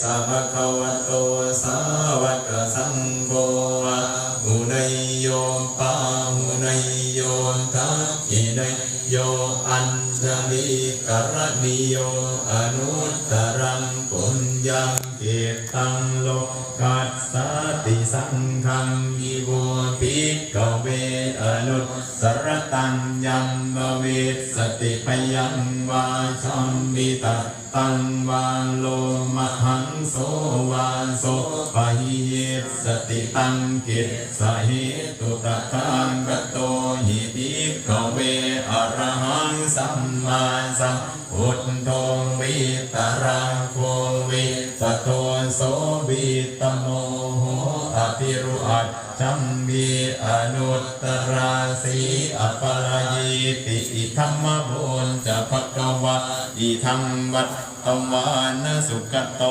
สัพพะคะวะโตสาวกสังโฆอะหุนยโยปาหุนยโยทักขินยโยอัญชลิกรณิโยอนุตตรังปุญญัง เกตังโลกัสสติสังฆังมิโวปิกเวอนุสรตังยัมมเวสติพยังวาชัมมิตะตังวาโลมหังโสวาโสปะหิเยสติตังกิสาเหตุตถาคโสัมมาสัมพุทโธวิตรังโควิสโตโสวิตโมโหอภิรุอัตชัมมีอนุตตราสีอปรายติอิธรรมบุญจะภะคะวะอิธรรมวัตตวานสุขโต